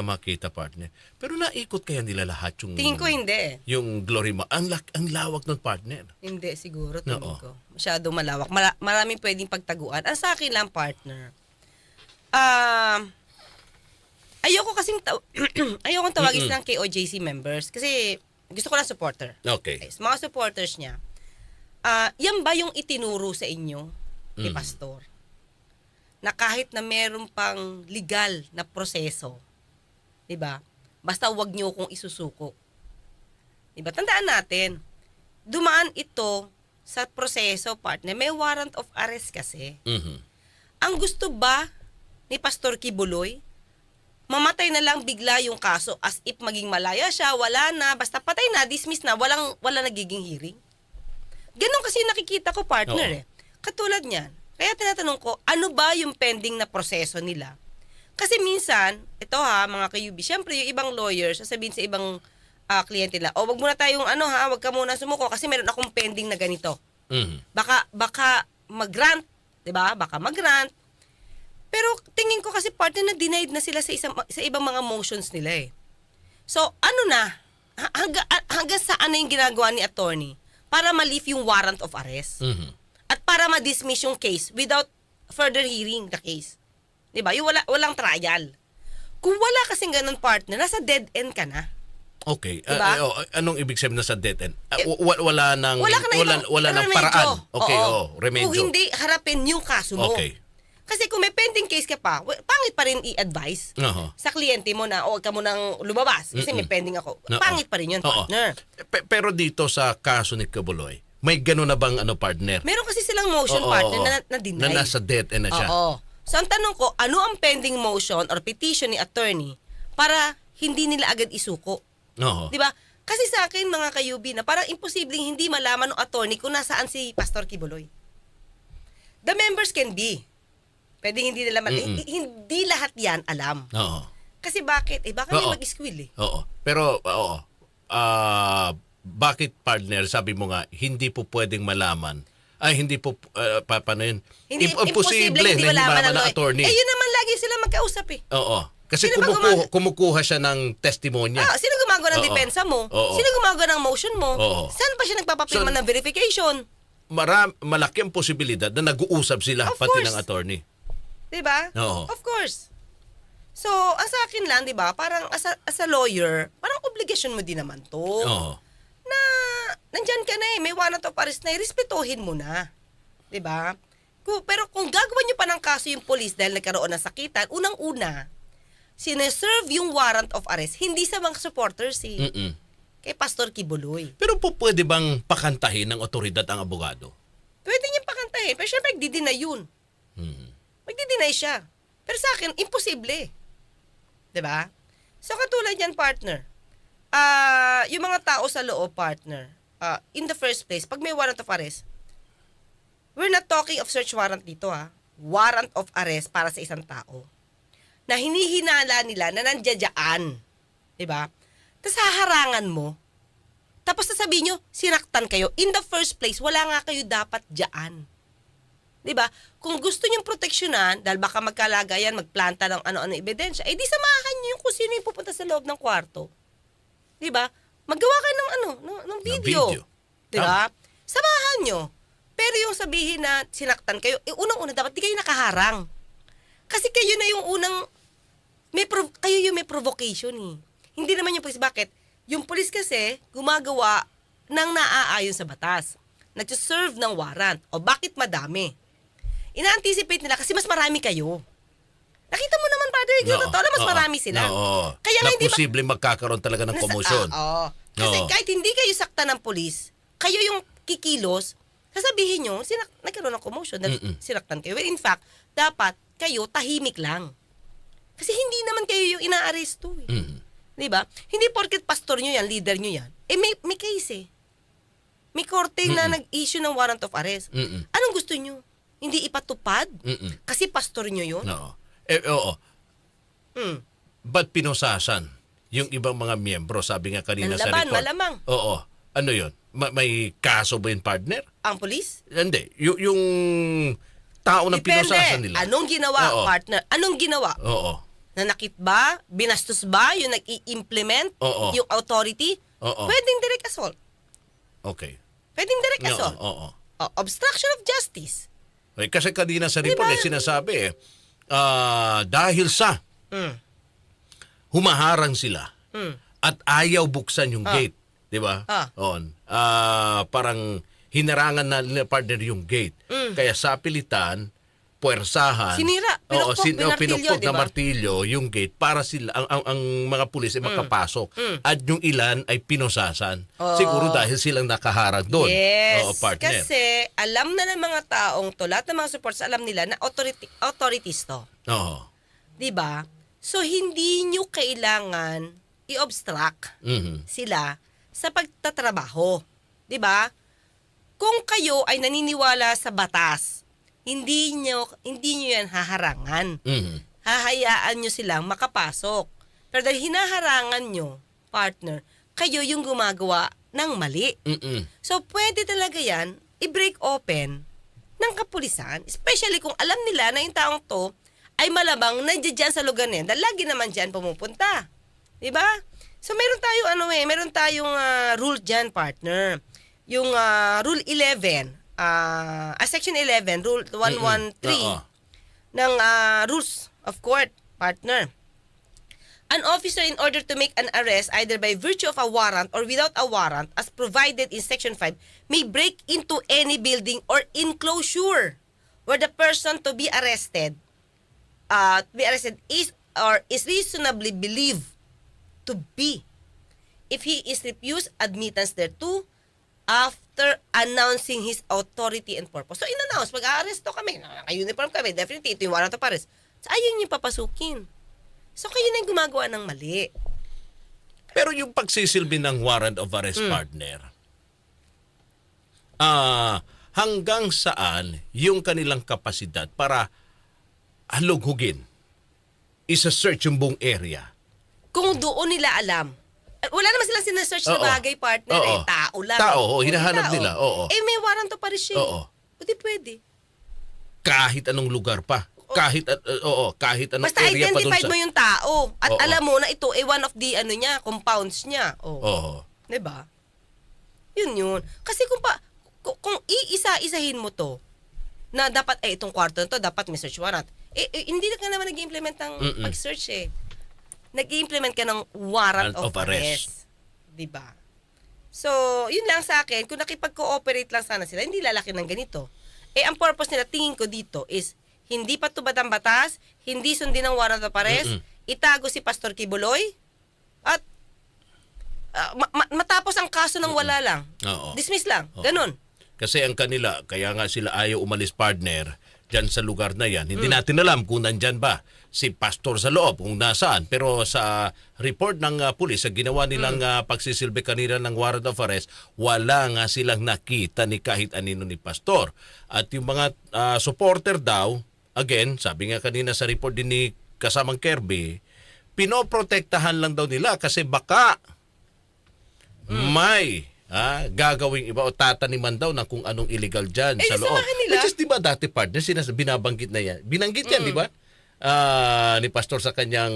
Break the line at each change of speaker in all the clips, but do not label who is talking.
nila makita, partner. Pero naikot kaya nila lahat yung...
Tingin ko hindi.
Yung glory mo. Ang, lak- ang lawak ng partner.
Hindi siguro tingin
Oo.
ko. Masyadong malawak. Mara- maraming pwedeng pagtaguan. Ang sa akin lang, partner. Um, ayoko kasing taw- ayoko tawagin silang KOJC members kasi gusto ko lang supporter.
Okay.
Guys, mga supporters niya. Ah, yan ba yung itinuro sa inyo ni
Mm.
pastor? Na kahit na meron pang legal na proseso, 'di ba? Basta wag niyo kong isusuko. 'Di ba? Tandaan natin, dumaan ito sa proseso, partner. May warrant of arrest kasi.
Mhm.
Ang gusto ba ni Pastor Kibuloy, mamatay na lang bigla yung kaso as if maging malaya siya, wala na, basta patay na, dismiss na, walang, wala nagiging hearing. Ganon kasi nakikita ko, partner
Oo.
eh. Katulad niyan. Kaya tinatanong ko, ano ba yung pending na proseso nila? Kasi minsan, ito ha, mga kayubi, syempre yung ibang lawyers, sasabihin sa ibang ah, kliyente nila, o wag muna tayong ano ha, wag ka muna sumuko kasi meron akong pending na ganito
Mhm.
baka baka mag-grant, 'di ba? Baka mag-grant. Pero tingin ko kasi partner na denied na sila sa isang sa ibang mga motions nila eh. So, ano na? Ha- Hangga, ah, hanggang saan na yung ginagawa ni attorney para ma-lift yung warrant of arrest
Mhm.
at para ma-dismiss yung case without further hearing the case. 'Di ba? Yung wala walang trial. Kung wala kasing ganun partner, nasa dead end ka na.
Okay.
Diba?
Ah, oh, anong ibig sabihin na sa dead end? Ah, wa- wala nang
Wala na
wala, wala nang paraan. Okay,
Oo.
oh, remedyo.
Kung hindi harapin yung kaso mo.
Okay.
Kasi kung may pending case ka pa, pangit pa rin i-advise
Oho.
sa kliyente mo na o ka mo nang lumabas kasi may pending ako. Pangit pa rin yun,
Oo.
partner.
Pe- pero dito sa kaso ni Kabuloy, may gano'n na bang ano partner?
Meron kasi silang motion,
Oo,
partner, na, na deny.
Na nasa dead end na siya.
Oo. So, ang tanong ko, ano ang pending motion or petition ni attorney para hindi nila agad isuko?
Oo.
Di ba? Kasi sa akin, mga kayubi, na parang imposibleng hindi malaman ng attorney kung nasaan si Pastor Kibuloy. The members can be. Pwedeng hindi nila, mat-
Mm-mm.
hi- hindi lahat yan alam.
Oo.
Kasi bakit? Eh, baka may mag-squill eh.
Oo. Pero, oo. Ah, bakit partner, sabi mo nga, hindi po pwedeng malaman. Ay, hindi po, ah, pa, paano yun?
Hindi,
Im- imposible na hindi malaman ng
lawyer.
attorney.
Eh, yun naman lagi sila magkausap eh.
Oo. Kasi
Sino
kumukuha,
gumag-
kumukuha siya ng testimonya.
Ah, sino gumagawa ng
Oo.
depensa mo?
Oo.
Sino gumagawa ng motion mo?
Oo.
Saan pa siya nagpapapirma
So-
ng verification?
Maram, malaki ang posibilidad na nag-uusap sila,
Of
pati
course.
ng attorney.
'Di ba?
Oo.
Of course. So, ang sa akin lang, 'di ba? Parang as a, as a lawyer, parang obligasyon mo din naman 'to.
Oo.
Na nandyan ka na eh, may warrant of arrest na, eh, respetuhin mo na. 'Di ba? Pero kung gagawa niyo pa ng kaso yung police dahil nagkaroon ng sakitan, unang-una, sineserve yung warrant of arrest, hindi sa mga supporters eh.
Mm-mm.
Kay Pastor Kibuloy.
Pero po pwede bang pakantahin ng otoridad ang abogado?
Pwede niyang pakantahin. Pero syempre, nagdi-deny yun.
Mhm.
Magdi-deny siya. Pero sa akin, imposible. 'Di ba? So katulad yan, partner. Ah, yung mga tao sa loob, partner, ah, in the first place, pag may warrant of arrest, we're not talking of search warrant dito ha. Warrant of arrest para sa isang tao. Na hinihinala nila na nandiyadyaan. 'Di ba? Tapos haharangan mo. Tapos sasabihin nyo, sinaktan kayo. In the first place, wala nga kayo dapat dyan. 'Di ba? Kung gusto niyong proteksyonan dahil baka magkalagayan, magplanta ng ano-ano ebidensya, eh di samahan niyo yung kung sino yung pupunta sa loob ng kwarto. 'Di ba? Maggawa kayo ng ano, ng, ng video.
video.
'Di ba? Samahan niyo. Pero yung sabihin na sinaktan kayo, eh unang-una dapat di kayo nakaharang. Kasi kayo na yung unang may prov- kayo yung may provocation eh. Hindi naman yung police. Bakit? Yung police kasi gumagawa ng naaayon sa batas. Nagsiserve ng warrant. O bakit madami? Ina-anticipate nila kasi mas marami kayo. Nakita mo naman, Father, no,
Oo.
totoo na mas
Oo.
marami sila.
Oo.
Kaya
na
hindi
posible magkakaroon talaga ng komosyon.
Ah, oo. Kasi
Oo.
kahit hindi kayo sakta ng polis, kayo yung kikilos, sasabihin nyo, sinak nagkaroon ng commotion, dahil
Mm-mm.
sinaktan kayo. Well, in fact, dapat kayo tahimik lang. Kasi hindi naman kayo yung inaaresto eh.
Mhm.
Di ba? Hindi porket pastor nyo yan, leader nyo yan. Eh, may, may case eh. May korte na
Mm-mm.
nag-issue ng warrant of arrest.
Mm-mm.
Anong gusto nyo? Hindi ipatupad?
Mm-mm.
Kasi pastor nyo yun?
Oo. Eh, oo.
Hmm.
Ba't pinusasan yung ibang mga miyembro? Sabi nga kanina sa
Laban,
record.
malamang.
Oo. Ano yun? Ma- may kaso ba yung partner?
Ang polis?
Hindi. Y- yung tao na
Depende.
pinusasan nila.
Anong ginawa,
Oo.
partner? Anong ginawa?
Oo.
Nanakit ba? Binastos ba? Yung nag-i-implement?
Oo.
Yung authority?
Oo.
Pwedeng direct assault.
Okay.
Pwedeng direct
Oo,
assault.
oo.
Oh, obstruction of justice.
Eh, kasi kanina sa report
Diba?
eh, sinasabi eh, ah, dahil sa
Mm.
Humaharang sila
Mm.
at ayaw buksan yung
Ah.
gate, 'di ba?
Ah.
On. Ah, parang hinarangan na nila partner yung gate.
Mm.
Kaya sa pilitan, puwersahan.
Sinira,
Oo,
pinukpok,
sin- oh, pinukpok
di
na martilyo yung gate para sila ang, ang, ang mga pulis ay makapasok.
Mm.
At yung ilan ay pinosasan.
Oo.
Siguro dahil silang nakaharang doon.
Yes.
Oo, partner.
Kasi alam na ng mga taong to, lahat ng mga supports, alam nila na authority, authorities to.
Oo.
'Di ba? So, hindi nyo kailangan i-obstruct
Mhm.
sila sa pagtatrabaho. 'Di ba? Kung kayo ay naniniwala sa batas, hindi nyo, hindi nyo yan haharangan.
Mhm.
Hahayaan nyo silang makapasok. Pero dahil hinaharangan nyo, partner, kayo yung gumagawa ng mali.
Mhm.
So, pwede talaga yan i-break open ng kapulisan. Especially kung alam nila na yung taong to ay malabang nandiyan sa lugar na yan. Dahil lagi naman dyan pumupunta. Di ba? So, meron tayo ano eh, meron tayong ah, rule dyan, partner. Yung ah, Rule 11, ah, ah, Section 11, Rule 113
Oo.
ng ah, Rules of Court, partner. An officer in order to make an arrest either by virtue of a warrant or without a warrant as provided in section 5 may break into any building or enclosure where the person to be arrested uh, to be arrested is or is reasonably believed to be if he is refused admittance thereto after announcing his authority and purpose. So, in-announce, mag-aaresto kami, naka-uniform kami, definitely, ito yung warrant of arrest. So, ayun yung papasukin. So, kayo na yung gumagawa ng mali.
Pero yung pagsisilbi ng warrant of arrest
Hmm.
partner, ah hanggang saan yung kanilang kapasidad para halughugin, isa-search yung buong area.
Kung doon nila alam, eh, wala naman silang sinesearch na
Oo.
bagay, partner,
Oo.
eh. Tao lang.
Tao,
eh.
oo, hinahanap
tao.
nila, oo.
Eh, may warrant of arrest siya.
Oo.
O, di pwede.
Kahit anong lugar pa. Kahit, uh, uh, oo, kahit anong
Basta
area pa doon
identified
sa...
mo yung tao. At
Oo.
alam mo na ito ay one of the, ano niya, compounds niya. Oh.
Oo.
'Di ba? Yun yun. Kasi kung pa kung, kung iisa-isahin mo to na dapat ay itong kwarto na to dapat may search warrant. Eh, eh, hindi ka naman nag-implement ng
Mm-mm.
pag-search eh. Nag-implement ka ng warrant
Warrant
of,
of arrest.
arrest. 'Di ba? So, yun lang sa akin. Kung nakipag-cooperate lang sana sila, hindi lalaki ng ganito. Eh, ang purpose nila, tingin ko dito, is hindi patubad ang batas, hindi sundin ang warrant of arrest,
Mm-mm.
itago si Pastor Kibuloy, at ah, ma- ma- matapos ang kaso ng wala lang.
Oo.
Dismiss lang.
Oo.
Ganun.
Kasi ang kanila, kaya nga sila ayaw umalis partner dyan sa lugar na yan. Hindi
Mm.
natin alam kung nandyan ba si pastor sa loob, kung nasaan. Pero sa report ng uh, pulis, sa ginawa nilang
Mm.
uh, pagsisilbi kanina ng warrant of arrest, wala nga silang nakita ni kahit anino ni pastor. At yung mga uh, supporter daw, again, sabi nga kanina sa report din ni kasamang Kirby, pinoprotektahan lang daw nila kasi baka may ah, gagawing iba o tataniman daw ng kung anong illegal dyan
Eh,
sa loob.
samahan nila.
Which is, di ba, dati partner, sinas binabanggit na yan. Binanggit yan, di ba? Ah, ni Pastor sa kanyang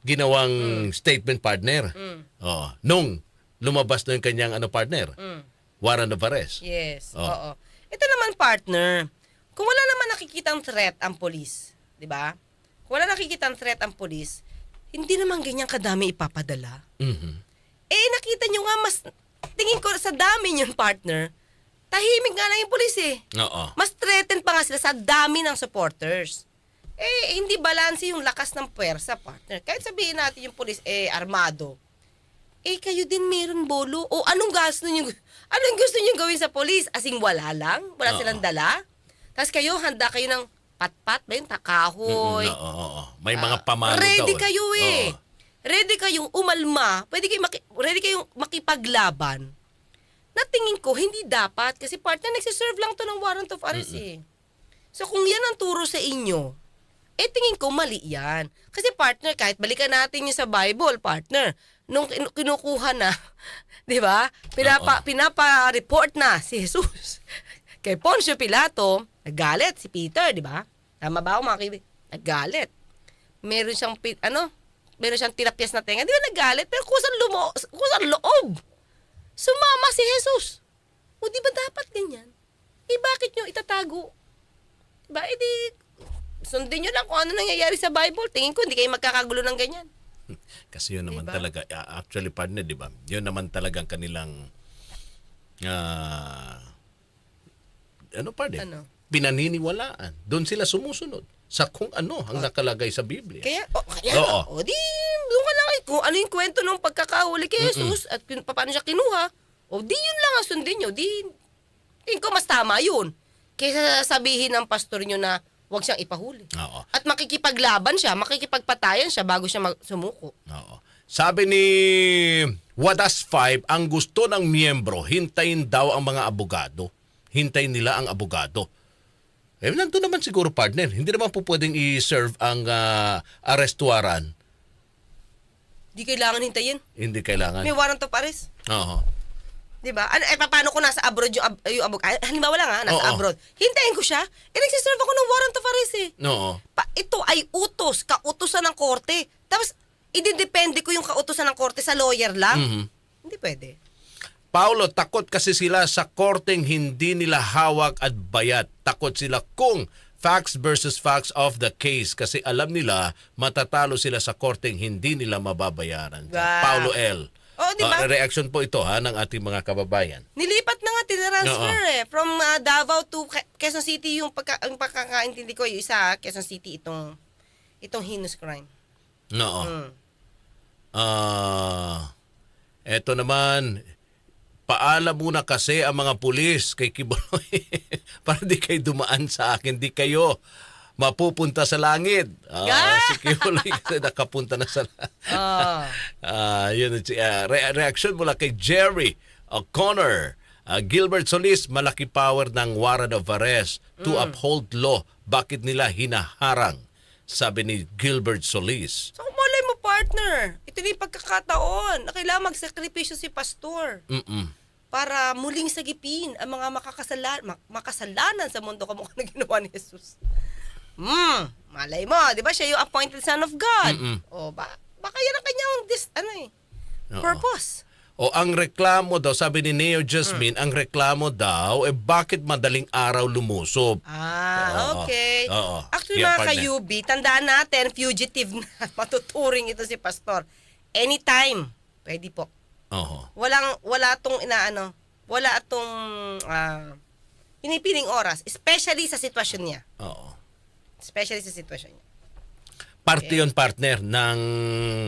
ginawang statement partner. Oh, nung lumabas na yung kanyang ano partner,
Mm.
warrant of arrest.
Yes.
Oh.
Oo. Ito naman partner, kung wala naman nakikitang threat ang polis, 'di ba? Kung wala nakikitang threat ang polis, hindi naman ganyan kadami ipapadala.
Mhm.
Eh nakita nyo nga mas tingin ko sa dami yung partner, tahimik nga lang yung polis eh.
Oo.
Mas threatened pa nga sila sa dami ng supporters. Eh, hindi balanse yung lakas ng puwersa, partner. Kahit sabihin natin yung polis, eh, armado. Eh, kayo din meron bolo. O anong gusto nyo, anong gusto nyo gawin sa polis? Asing wala lang? Wala
Oo.
silang dala? Tapos kayo, handa kayo ng patpat ba yun? Takahoy.
Mm, oo, oo, oo. May mga
Ah,
pamalo
Ready
daw.
kayo eh.
Oo.
Ready kayong umalma. Pwede kayong maki- ready kayong makipaglaban. Na tingin ko, hindi dapat. Kasi partner, nagsiserve lang to ng warrant of arrest eh. So kung yan ang turo sa inyo, eh tingin ko mali yan. Kasi partner, kahit balikan natin yung sa Bible, partner, nung kinu- kinukuha na, di ba? Pinapa, pinapa-report na si Jesus kay Poncio Pilato, naggalit si Peter, di ba? Tama ba ako mga kaibigan? Naggalit. meron siyang, pi- ano, meron siyang tinapyas na tenga. Di ba nagalit? Pero kusang, lumo, kusang loob. Sumama si Jesus. O di ba dapat ganyan? Eh bakit nyo itatago? Diba? Eh di, sundin nyo lang kung ano nangyayari sa Bible. Tingin ko, hindi kayo magkakagulo ng ganyan.
Kasi yun naman
Diba?
talaga, actually partner, di ba? Yun naman talagang kanilang, ah, ano partner?
Ano?
Pinaniniwalaan. Doon sila sumusunod sa kung ano ang nakalagay sa Biblia.
Kaya, oh, kaya,
Oo.
o di, doon ka lang, eh, kung ano yung kwento ng pagkakahuli kay Jesus at kung paano siya kinuha, o di yun lang ang sundin nyo, di, tingin ko mas tama yun. Kaysa sabihin ng pastor nyo na huwag siyang ipahuli.
Oo.
At makikipaglaban siya, makikipagpatayan siya bago siya mag- sumuko.
Oo. Sabi ni Wadas 5, ang gusto ng miyembro, hintayin daw ang mga abogado. Hintayin nila ang abogado. Eh, nandun naman siguro partner. Hindi naman po pwedeng i-serve ang ah, arrest warrant.
Di kailangan hintayin.
Hindi kailangan.
May warrant of arrest.
Oo.
Di ba? Ano, eh, paano kung nasa abroad yung, ab- yung abog... ah, halimbawa lang ha, nasa
Oo.
abroad. Hintayin ko siya. Eh, nagsiserve ako ng warrant of arrest eh.
Oo.
Pa, ito ay utos, kautusan ng korte. Tapos, ididepende ko yung kautusan ng korte sa lawyer lang.
Mhm.
Hindi pwede.
Paulo, takot kasi sila sa korteng hindi nila hawak at bayat. Takot sila kung facts versus facts of the case kasi alam nila matatalo sila sa korteng hindi nila mababayaran.
Wow.
Paulo L.
Oo, di ba?
Ah, reaction po ito ha ng ating mga kababayan.
Nilipat na nga, tinransfer
Oo.
eh. From ah, Davao to Quezon City yung, pagka, yung pagkakaintindi ko, yung isa, Quezon City, itong itong heinous crime.
Oo.
Mm.
Ah, eto naman, paalam muna kasi ang mga pulis kay Kibuloy para di kayo dumaan sa akin, di kayo mapupunta sa langit. Ah,
Ah!
si Kibuloy kasi nakapunta na sa
Ah.
Ah, yun uh, re- reaction mula kay Jerry O'Connor. Ah, Gilbert Solis, malaki power ng warrant of arrest to uphold law. Bakit nila hinaharang? Sabi ni Gilbert Solis.
So, partner, ito na yung pagkakataon na kailangan magsakripisyo si pastor
Mm-mm.
para muling sagipin ang mga makakasalan, mak- makasalanan sa mundo kamukha na ginawa ni Jesus. Hmm, malay mo, di ba siya yung appointed son of God?
Mm-mm.
O, ba, baka yan ang kanyang dis, ano eh,
Oo.
purpose.
O ang reklamo daw, sabi ni Neo Jasmine, ang reklamo daw, eh bakit madaling araw lumusob?
Ah,
Oo.
okay.
Oo.
Actually,
Yeah,
mga
partner.
ka-UB, tandaan natin, fugitive na, matuturing ito si Pastor. Anytime, pwede po.
Oo.
Walang, wala tong inaano, wala tong ah, pinipiling oras, especially sa sitwasyon niya.
Oo.
Especially sa sitwasyon niya.
Parte yon partner ng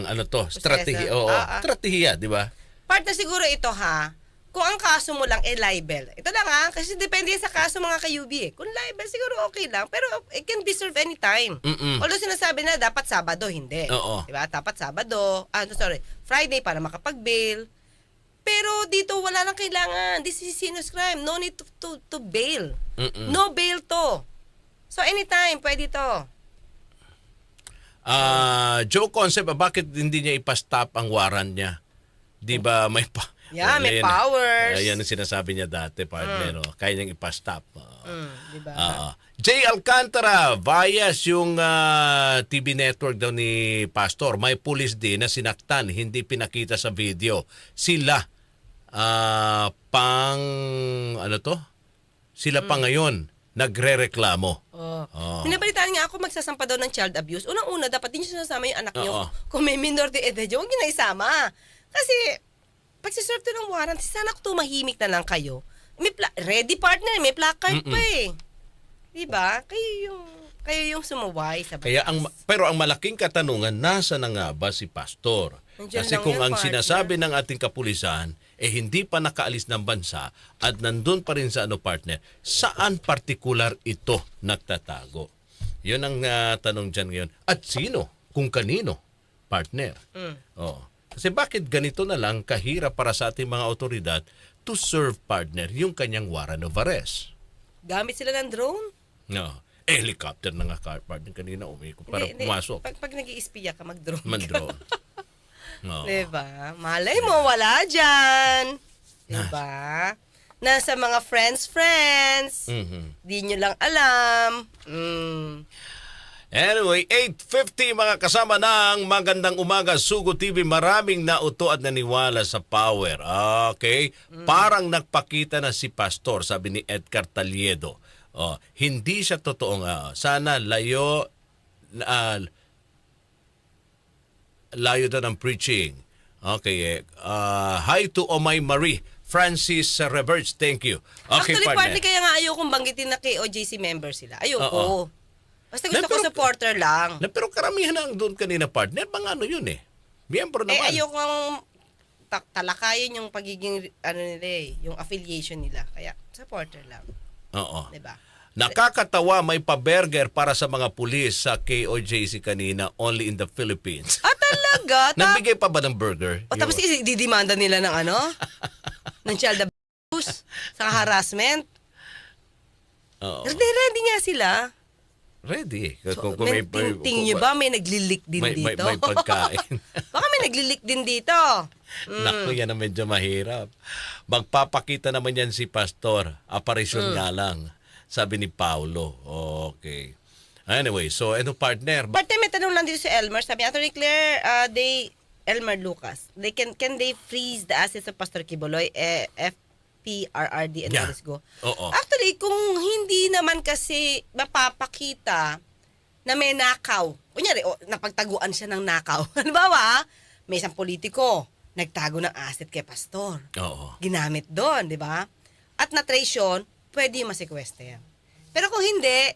ano to, strategy. Oo,
Ah, ah.
strategiya, di ba?
Partner siguro ito ha, kung ang kaso mo lang ay libel. Ito lang ha, kasi depende sa kaso mga ka-UB eh. Kung libel, siguro okay lang. Pero it can be served anytime.
Mm-mm.
Although sinasabi na dapat Sabado, hindi.
Oo.
Diba? Dapat Sabado, ah, no, sorry, Friday para makapag-bail. Pero dito wala nang kailangan. This is heinous crime. No need to, to, to bail.
Mm-mm.
No bail to. So anytime, pwede to.
Ah, Joe Concept, ah, bakit hindi niya ipastop ang warrant niya? 'Di ba may pa
Yeah, may
Ayan-
powers.
Ayan ang sinasabi niya dati, partner. oh. Kaya niyang ipastop. Oo.
Mm, diba?
Oo. Jay Alcantara, bias yung ah, TV network daw ni Pastor. May pulis din na sinaktan, hindi pinakita sa video. Sila ah, pang ano to? Sila pa ngayon nagrereklamo.
Oh.
Oo.
Minabalitaan nga ako magsasampa daw ng child abuse. Unang-una, dapat din siya sinasama yung anak niyo.
Oo.
Kung may minor de edad huwag niyo na isama. Kasi, pag siserve to ng warrant, sana kung tumahimik na lang kayo. May pla- ready partner, may placard
Mm-mm.
pa eh. Diba? Kayo yung, kayo yung sumuway sa
Kaya ang pero ang malaking katanungan nasa na nga ba si pastor?
Nandiyan
Kasi
lang
kung
yan,
ang
partner.
sinasabi ng ating kapulisan eh hindi pa nakaalis ng bansa at nandun pa rin sa ano partner, saan partikular ito nagtatago? 'Yun ang ah, tanong diyan ngayon. At sino? Kung kanino? Partner.
Mm.
Oo. Kasi bakit ganito na lang kahirap para sa ating mga otoridad to serve partner yung kanyang warrant of arrest?
Gamit sila ng drone?
No. Eh, helicopter na nga car partner kanina umikot para
Hindi, hindi.
pumasok.
Pag, pag nag-iispiya ka, mag-drone ka.
Man-drone. Oo.
Diba? Malay mo, wala dyan. Diba? Nasa mga friends-friends.
Mhm.
Di nyo lang alam. Mm.
Anyway, 8.50 mga kasama ng magandang umaga, Sugo TV. Maraming nauto at naniwala sa power. Okay? Parang nagpakita na si Pastor, sabi ni Edgar Taliedo. Oh, hindi siya totoo nga. Sana layo, ah, layo daw ng preaching. Okay. Ah, hi to Omay Marie. Francis Reverts, thank you. Okay,
Actually,
partner.
partly kaya nga ayokong banggitin na KOJC member sila. Ayoko.
Oo.
Basta gusto
Na,
ko
pero-
supporter lang.
Na, pero karamihan na doon kanina partner, mga ano yun eh. Miyembro
Eh,
naman.
ayokong ta- talakayin yung pagiging, ano nila eh, yung affiliation nila. Kaya, supporter lang.
Oo.
'Di ba?
Nakakatawa may pa-burger para sa mga pulis sa KOJC kanina only in the Philippines.
Ah, talaga? Ta-
Nagbigay pa ba ng burger?
o tapos
Yung-
i- didimanda nila ng ano? ng child abuse? Sa harassment?
Oo.
Ready, ready nga sila.
Ready.
So,
Kung- kung
may, ting, ting nyo ba may naglilik din
may, may,
dito?
may pagkain.
Baka may naglilik din dito. Mm.
Naku, yan ang medyo mahirap. Magpapakita naman yan si Pastor.
Mm.
Aparisyon nga lang. Sabi ni Paulo. Okay. Anyway, so ano partner? Ba-
Parte may tanong lang dito si Elmer. Sabi, Attorney Claire, uh, they, Elmer Lucas, they can can they freeze the assets of Pastor Kiboloy, eh, FPRRD, and
Yeah.
let us go?
Oo.
Actually, kung hindi naman kasi mapapakita na may nakaw, kunyari, o, napagtaguan siya ng nakaw. Halimbawa, may isang politiko, nagtago ng asset kay Pastor.
Oo.
Ginamit doon, di ba? At na-trace yun, pwede masequester. Pero kung hindi,